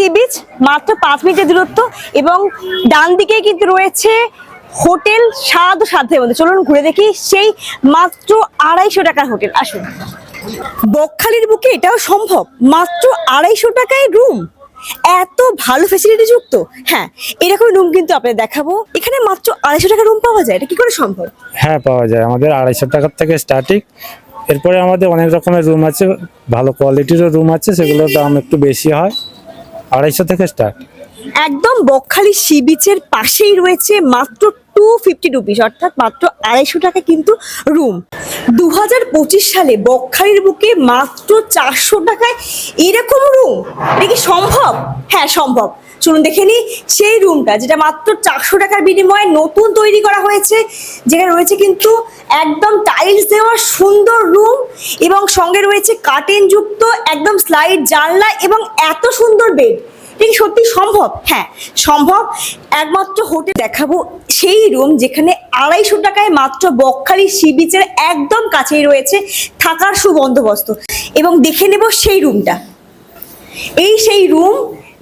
Sea beach মাত্র পাঁচ মিনিটের দূরত্ব এবং ডান দিকে কিন্তু রয়েছে হোটেল স্বাদ ও সাধ্যের মধ্যে। চলুন ঘুরে দেখি সেই মাত্র আড়াইশো টাকার হোটেল। আসুন। বকখালির বুকে এটাও সম্ভব। মাত্র আড়াইশো টাকায় রুম এত ভালো ফেসিলিটি যুক্ত। হ্যাঁ এরকম রুম কিন্তু আপনাদের দেখাবো। এখানে মাত্র আড়াইশো টাকা রুম পাওয়া যায়। এটা কি করে সম্ভব? হ্যাঁ পাওয়া যায়। আমাদের আড়াইশো টাকার থেকে স্টার্টিং এরপরে আমাদের অনেক রকমের রুম আছে। ভালো কোয়ালিটিরও রুম আছে। সেগুলোর দাম একটু বেশি হয়। আড়াইশো থেকে স্টার্ট একদম বকখালি সি বিচের পাশেই রয়েছে মাত্র টু ফিফটি রুপিস অর্থাৎ মাত্র আড়াইশো টাকা কিন্তু রুম দু হাজার পঁচিশ সালে বকখালির বুকে মাত্র চারশো টাকায় এরকম রুম এটা কি সম্ভব? হ্যাঁ সম্ভব। চলুন দেখে নিই সেই রুমটা যেটা মাত্র চারশো টাকার বিনিময়ে নতুন তৈরি করা হয়েছে, যেখানে রয়েছে কিন্তু একদম টাইলস দেওয়া সুন্দর রুম এবং সঙ্গে রয়েছে কার্টেন যুক্ত একদম স্লাইড জানলা এবং এত সুন্দর বেড এটা সত্যি সম্ভব? হ্যাঁ সম্ভব। একমাত্র হোটেল দেখাবো সেই রুম যেখানে আড়াইশো টাকায় মাত্র বকখালি সি বিচের একদম কাছেই রয়েছে থাকার সুবন্দোবস্ত। এবং দেখে নেব সেই রুমটা এই সেই রুম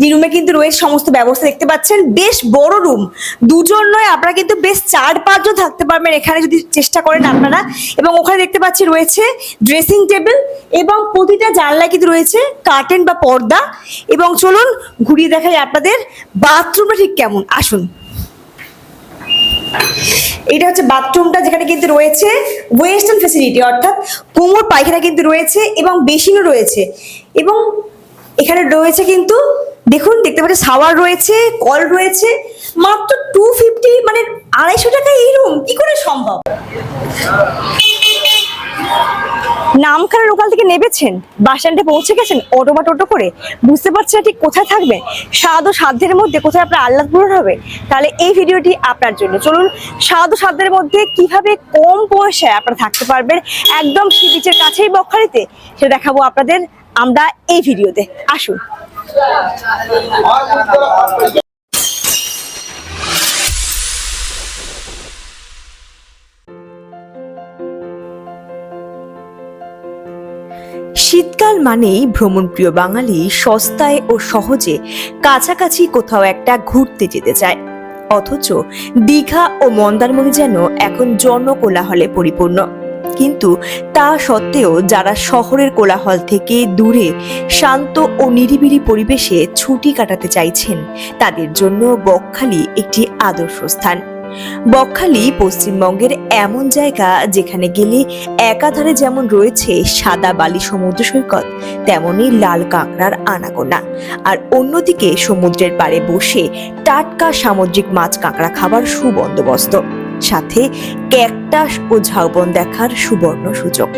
যে রুমে কিন্তু রয়েছে সমস্ত ব্যবস্থা দেখতে পাচ্ছেন। বেশ বড় রুম দুজন নয়, আপনারা কিন্তু বেশ চার পাঁচজন থাকতে পারবেন এখানে যদি চেষ্টা করেন আপনারা। এবং ওখানে দেখতে পাচ্ছি রয়েছে ড্রেসিং টেবিল এবং প্রতিটা জানলায় কিন্তু রয়েছে কার্টেন বা পর্দা। এবং চলুন ঘুরিয়ে দেখাই আপনাদের বাথরুমটা ঠিক কেমন। আসুন। এটা হচ্ছে বাথরুমটা যেখানে কিন্তু রয়েছে ওয়েস্টার্ন ফেসিলিটি অর্থাৎ কোমর পায়খানা কিন্তু রয়েছে এবং বেসিনও রয়েছে। এবং এখানে রয়েছে কিন্তু দেখুন, দেখতে পাচ্ছেন, সাওয়ার রয়েছে, কল রয়েছে, মাত্র টু ফিফটি মানে আড়াইশো টাকা এই রুম কি করে সম্ভব? নামখানা লোকাল থেকে নেবেছেন বাস স্ট্যান্ডে পৌঁছে গেছেন, অটো বা টোটো করে, বুঝতে পারছেন ঠিক কোথায় থাকবেন স্বাদ ও সাধ্যের মধ্যে কোথায় আপনার আহ্লাদ পূরণ হবে, তাহলে এই ভিডিওটি আপনার জন্য। চলুন, স্বাদ ও সাধ্যের মধ্যে কীভাবে কম পয়সায় আপনারা থাকতে পারবেন, একদম সি বিচের কাছেই বকখালিতে, সেটা দেখাবো আপনাদের আমরা এই ভিডিওতে। আসুন। শীতকাল মানেই ভ্রমণপ্রিয় বাঙালি সস্তায় ও সহজে কাছাকাছি কোথাও একটা ঘুরতে যেতে চায়। অথচ দীঘা ও মন্দারমণি যেন এখন জনকোলাহলে পরিপূর্ণ। কিন্তু তা সত্ত্বেও যারা শহরের কোলাহল থেকে দূরে, শান্ত ও নিরিবিলি পরিবেশে ছুটি কাটাতে চাইছেন, তাদের জন্য বকখালি একটি আদর্শ স্থান। বকখালি পশ্চিমবঙ্গের এমন জায়গা যেখানে গেলে একাধারে যেমন রয়েছে সাদা বালি সমুদ্র সৈকত, তেমনি লাল কাঁকড়ার আনাগোনা। আর অন্যদিকে সমুদ্রের পাড়ে বসে টাটকা সামুদ্রিক মাছ কাঁকড়া খাবার সুবন্দোবস্ত। সাথে ক্যাকটাস ও ঝাউবন দেখার সুবর্ণ সুযোগ।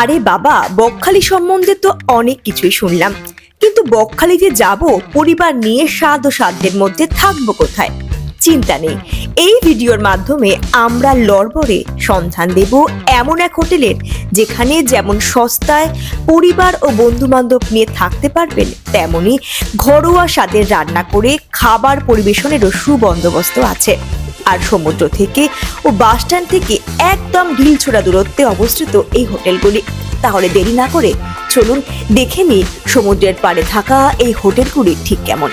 আরে বাবা, বকখালি সম্বন্ধে তো অনেক কিছুই শুনলাম। কিন্তু বকখালি যে যাব, পরিবার নিয়ে স্বাদ ও সাধ্যের মধ্যে থাকব কোথায়? চিন্তা নেই। এই ভিডিওর মাধ্যমে আমরা লড়বড়ে সন্ধান দেব এমন এক হোটেলের যেখানে যেমন সস্তায় পরিবার ও বন্ধু বান্ধব নিয়ে থাকতে পারবেন, তেমনি ঘরোয়া স্বাদের রান্না করে খাবার পরিবেশনেরও সুবন্দোবস্ত আছে। আর সমুদ্র থেকে ও বাস স্ট্যান্ড থেকে একদম ঢিলছোড়া দূরত্বে অবস্থিত এই হোটেলগুলি। তাহলে দেরি না করে চলুন দেখে নিই সমুদ্রের পাড়ে থাকা এই হোটেলগুলি ঠিক কেমন।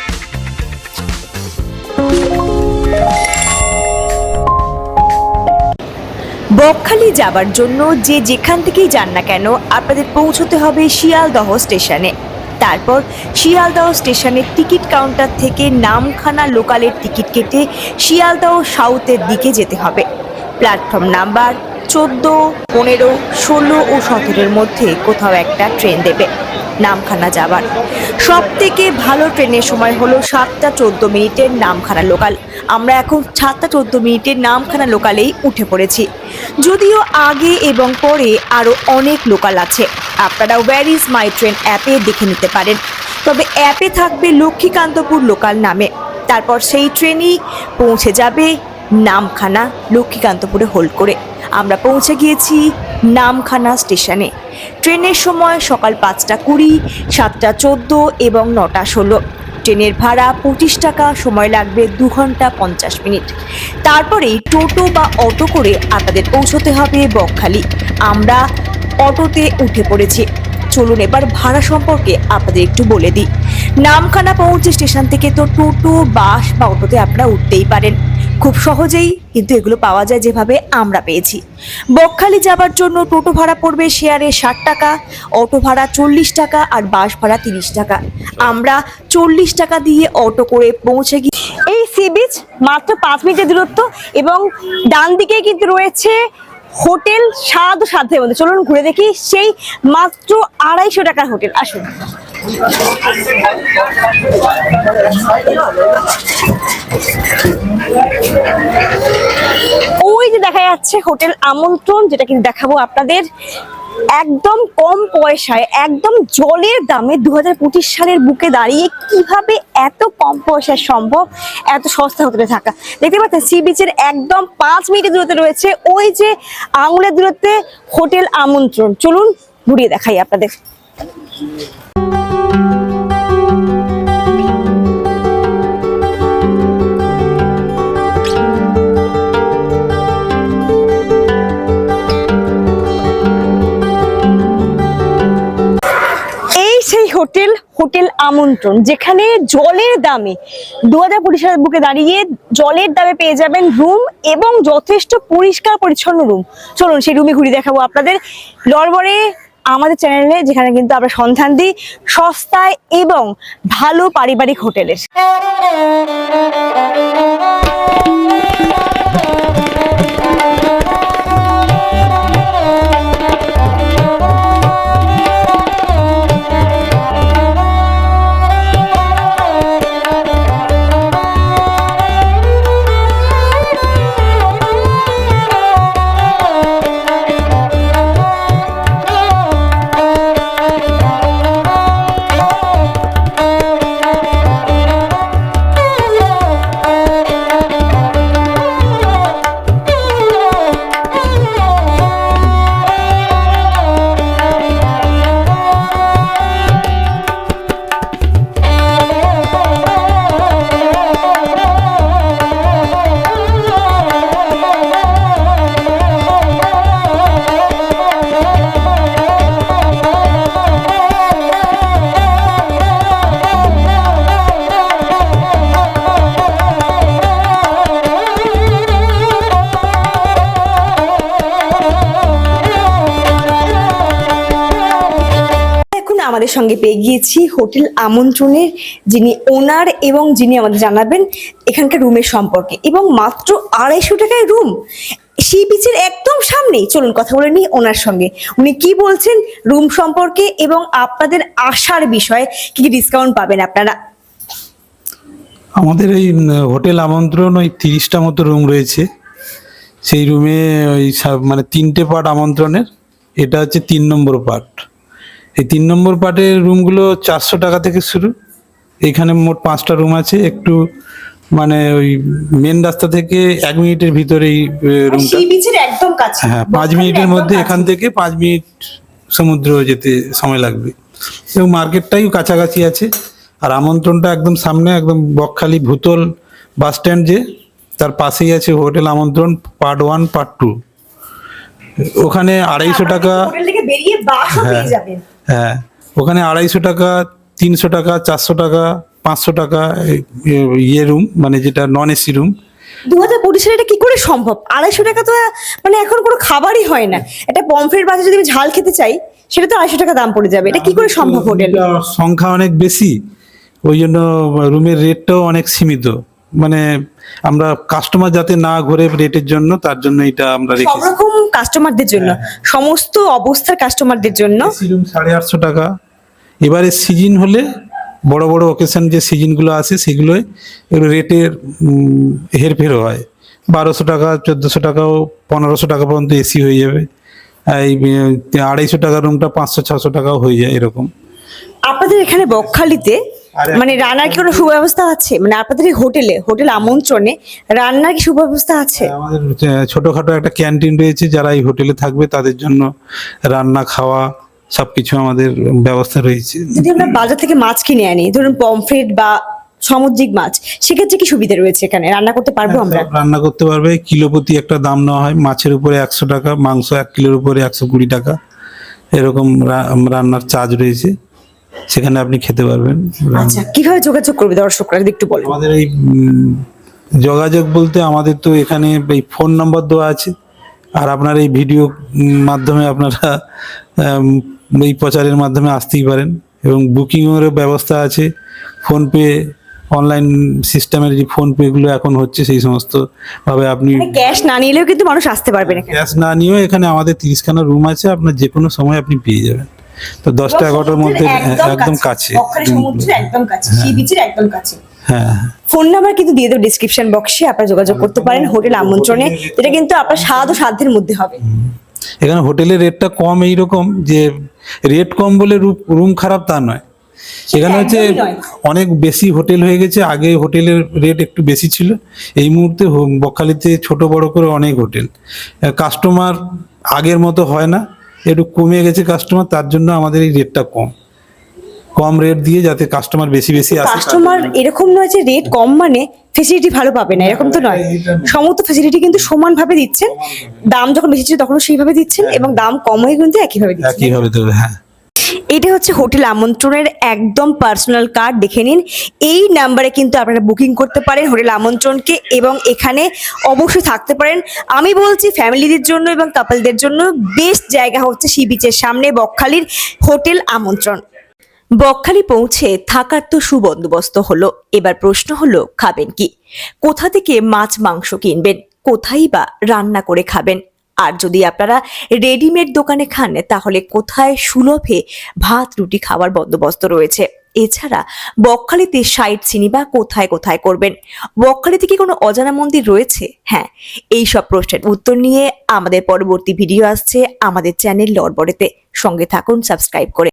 বকখালি যাবার জন্য যে যেখান থেকেই যান না কেন, আপনাদের পৌঁছতে হবে শিয়ালদহ স্টেশনে। তারপর শিয়ালদহ স্টেশনের টিকিট কাউন্টার থেকে নামখানা লোকালের টিকিট কেটে শিয়ালদহ সাউথের দিকে যেতে হবে। প্ল্যাটফর্ম নাম্বার চোদ্দ, পনেরো, ষোলো ও সতেরোর মধ্যে কোথাও একটা ট্রেন দেবে, নামখানা যাবার। সব থেকে ভালো ট্রেনের সময় হলো সাতটা চোদ্দ মিনিটের নামখানা লোকাল। আমরা এখন সাতটা চোদ্দ মিনিটের নামখানা লোকালেই উঠে পড়েছি। যদিও আগে এবং পরে আরও অনেক লোকাল আছে। আপনারা ওয়্যার ইজ মাই ট্রেন অ্যাপে দেখে নিতে পারেন। তবে অ্যাপে থাকবে লক্ষ্মীকান্তপুর লোকাল নামে। তারপর সেই ট্রেনই পৌঁছে যাবে নামখানা লক্ষ্মীকান্তপুরে হোল্ড করে। আমরা পৌঁছে গিয়েছি নামখানা স্টেশনে। ট্রেনের সময় সকাল পাঁচটা কুড়ি, সাতটা চোদ্দ এবং নটা ষোলো। ট্রেনের ভাড়া পঁচিশ টাকা, সময় লাগবে দু ঘণ্টা পঞ্চাশ মিনিট। তারপরেই টোটো বা অটো করে আপনাদের পৌঁছতে হবে বকখালি। আমরা অটোতে উঠে পড়েছি। চলুন এবার ভাড়া সম্পর্কে আপনাদের একটু বলে দিই। নামখানা পৌঁছে স্টেশন থেকে তো টোটো, বাস বা অটোতে আপনারা উঠতেই পারেন। খুব সহজেই কিন্তু এগুলো পাওয়া যায় যেভাবে আমরা পেয়েছি। বকখালি যাবার জন্য টোটো ভাড়া পড়বে শেয়ারে ষাট টাকা, অটো ভাড়া চল্লিশ টাকা আর বাস ভাড়া তিরিশ টাকা। আমরা চল্লিশ টাকা দিয়ে অটো করে পৌঁছে গিয়ে এই সি বিচ মাত্র পাঁচ মিনিটের দূরত্ব এবং ডান দিকে কিন্তু রয়েছে হোটেল স্বাদ সাধ্যের মধ্যে। চলুন ঘুরে দেখি সেই মাত্র আড়াইশো টাকার হোটেল। আসুন। ওই যে দেখা যাচ্ছে হোটেল আমন্ত্রণ, যেটা কিন্তু দেখাবো আপনাদের, একদম কম পয়সায়, একদম জলের দামে দু সালের বুকে দাঁড়িয়ে কীভাবে এত কম পয়সায় সম্ভব এত সস্তা হোটেলে থাকা। দেখতে পাচ্ছেন, সি বিচের একদম পাঁচ মিনিটের দূরত্বে রয়েছে ওই যে আঙুলের দূরত্বে হোটেল আমন্ত্রণ। চলুন ঘুরিয়ে দেখাই আপনাদের। হোটেল হোটেল আমন্ত্রণ, যেখানে জলের দামে দু হাজার পঁচিশ সালের বুকে দাঁড়িয়ে জলের দামে পেয়ে যাবেন রুম এবং যথেষ্ট পরিষ্কার পরিচ্ছন্ন রুম চলুন সেই রুমে ঘুরে দেখাবো আপনাদের। লড়বড়ে আমাদের চ্যানেলে যেখানে কিন্তু আমরা সন্ধান দিই, সস্তায় এবং ভালো পারিবারিক হোটেলের। আমাদের সঙ্গে পেয়ে গিয়েছি হোটেল আমন্ত্রণের, যিনি ওনার এবং যিনি আমাদের জানাবেন এখানকার রুমের সম্পর্কে। এবং মাত্র আড়াইশো টাকায় রুম। সি বিচের একদম সামনেই, চলুন কথা বলে নিই ওনার সঙ্গে। উনি কি বলছেন, রুম সম্পর্কে এবং আপনাদের আসার বিষয়ে কি কি ডিসকাউন্ট পাবেন আপনারা? আমাদের এই হোটেল আমন্ত্রণ ওই তিরিশটা মতো রুম রয়েছে। সেই রুমে ওই মানে তিনটে পার্ট আমন্ত্রণের। এটা হচ্ছে তিন নম্বর পার্ট এই তিন নম্বর পার্টের রুমগুলো চারশো টাকা থেকে শুরু। এখানে মোট পাঁচটা রুম আছে। একটু মানে ওই মেন রাস্তা থেকে এক মিনিটের ভিতরেই রুমটা একদম কাছে। হ্যাঁ পাঁচ মিনিটের মধ্যে এখান থেকে পাঁচ মিনিট সমুদ্র যেতে সময় লাগবে। এবং মার্কেটটাই কাছাকাছি আছে। আর আমন্ত্রণটা একদম সামনে একদম বকখালি ভূতল বাস স্ট্যান্ড যে তার পাশেই আছে হোটেল আমন্ত্রণ পার্ট ওয়ান পার্ট টু। ওখানে আড়াইশো টাকা বেরিয়ে হ্যাঁ। পেয়ে যাবেন। হ্যাঁ ওখানে আড়াইশো টাকা তিনশো টাকা চারশো টাকা পাঁচশো টাকা ইয়ে রুম মানে যেটা নন এসি রুম দু হাজার পঁচিশ সালে এটা কি করে সম্ভব? আড়াইশো টাকা তো মানে এখন কোনো খাবারই হয় না। একটা পমফ্রেট বাজার যদি আমি ঝাল খেতে চাই সেটা তো আড়াইশো টাকা দাম পড়ে যাবে। এটা কি করে সম্ভব হোটেল? সংখ্যা অনেক বেশি। ওই জন্য রুমের রেটটাও অনেক সীমিত। মানে আমরা কাস্টমার যাতে না ঘুরে রেটের জন্য তার জন্য এটা আমরা সব রেখেছি রকম কাস্টমারদের জন্য। সমস্ত অবস্থার কাস্টমারদের জন্য। সাড়ে আটশো টাকা। এবারে সিজন হলে বড় বড় ওকেশন যে সিজনগুলো আসে সেগুলোয় এগুলো রেটের উম, হেরফেরও হয়। বারোশো টাকা চোদ্দোশো টাকাও পনেরোশো টাকা পর্যন্ত এসি হয়ে যাবে। এই আড়াইশো টাকা রুমটা পাঁচশো ছশো টাকাও হয়ে যায় এরকম। আপনাদের এখানে বকখালিতে মানে রান্নার কি কোনো সুব্যবস্থা আছে? মানে আপনাদের এই হোটেলে হোটেল আমন্ত্রণে রান্নার কি সুব্যবস্থা আছে? আমাদের আহ, ছোটখাটো একটা ক্যান্টিন রয়েছে যারা এই হোটেলে থাকবে তাদের জন্য রান্না খাওয়া সবকিছু আমাদের ব্যবস্থা রয়েছে। যদি আমরা বাজার থেকে মাছ কিনে আনি ধরুন পমফ্রেট বা সামুদ্রিক মাছ সেক্ষেত্রে কি সুবিধা রয়েছে এখানে? রান্না করতে পারব আমরা? রান্না করতে পারবে। কিলো প্রতি একটা দাম নেওয়া হয় মাছের উপরে একশো টাকা মাংস এক কিলোর উপরে একশো কুড়ি টাকা। এরকম রান্নার চার্জ রয়েছে। সেখানে আপনি খেতে পারবেন। আচ্ছা কীভাবে যোগাযোগ করবে দর্শকরা? যদি একটু বলেন। আমাদের এই যোগাযোগ বলতে আমাদের তো এখানে এই ফোন নাম্বার দেওয়া আছে। আর আপনার এই ভিডিও মাধ্যমে আপনারা এই প্রচারের মাধ্যমে আসতেই পারেন। এবং বুকিংয়েরও ব্যবস্থা আছে। ফোনপে অনলাইন সিস্টেমের যে ফোনপে গুলো এখন হচ্ছে সেই সমস্ত ভাবে আপনি ক্যাশ না নিলেও কিন্তু মানুষ আসতে পারবে না। গ্যাস না নিয়েও এখানে আমাদের তিরিশখানা রুম আছে। আপনার যে কোনো সময় আপনি পেয়ে যাবেন। তো দশটা এগারোটার মধ্যে হ্যাঁ, একদম কাছে। বকখালি সমুদ্রের একদম কাছে। সি বিচের একদম কাছে। হ্যাঁ। ফোন নাম্বার কিন্তু দিয়ে দেবো ডিসক্রিপশন বক্সে আপনারা যোগাযোগ করতে পারেন হোটেল আমন্ত্রণে। যেটা কিন্তু আপনার স্বাদ ও সাধ্যের মধ্যে হবে। এখানে হোটেলের রেটটা কম এইরকম যে রেট কম বলে রুম খারাপ তা নয়। এখানে হচ্ছে অনেক বেশি হোটেল হয়ে গেছে আগে হোটেলের রেট একটু বেশি ছিল। এই মুহূর্তে বকখালিতে ছোট বড় করে অনেক হোটেল। কাস্টমার আগের মতো হয় না। একটু কমে গেছে কাস্টমার তার জন্য আমাদের এই রেটটা কম। কম রেট দিয়ে যাতে কাস্টমার বেশি বেশি আসে। কাস্টমার এরকম নয় যে রেট কম মানে ফেসিলিটি ভালো পাবে না এরকম তো নয়। সমস্ত ফেসিলিটি কিন্তু সমানভাবে দিচ্ছেন। দাম যখন বেশি ছিল তখন সেইভাবে দিচ্ছেন এবং দাম কম হয়ে কিন্তু একইভাবে দিচ্ছেন। একইভাবে দেবে হ্যাঁ। এটা হচ্ছে হোটেল আমন্ত্রণের একদম পার্সোনাল কার্ড দেখে নিন। এই নাম্বারে কিন্তু আপনারা বুকিং করতে পারেন হোটেল আমন্ত্রণকে এবং এখানে অবশ্যই থাকতে পারেন। আমি বলছি ফ্যামিলিদের জন্য এবং কাপলদের জন্য বেস্ট জায়গা হচ্ছে সি বিচের সামনে বকখালির হোটেল আমন্ত্রণ। বকখালি পৌঁছে থাকার তো সুবন্দোবস্ত হলো। এবার প্রশ্ন হলো, খাবেন কি? কোথা থেকে মাছ, মাংস কিনবেন? কোথায় বা রান্না করে খাবেন? আর যদি আপনারা রেডিমেড দোকানে খান, তাহলে কোথায় সুলভে ভাত, রুটি খাওয়ার বন্দোবস্ত রয়েছে? এছাড়া বকখালিতে সাইট সিনেমা কোথায় কোথায় করবেন? বকখালিতে কি কোনো অজানা মন্দির রয়েছে? হ্যাঁ এই সব প্রশ্নের উত্তর নিয়ে আমাদের পরবর্তী ভিডিও আসছে আমাদের চ্যানেল লড়বড়েতে সঙ্গে থাকুন, সাবস্ক্রাইব করে।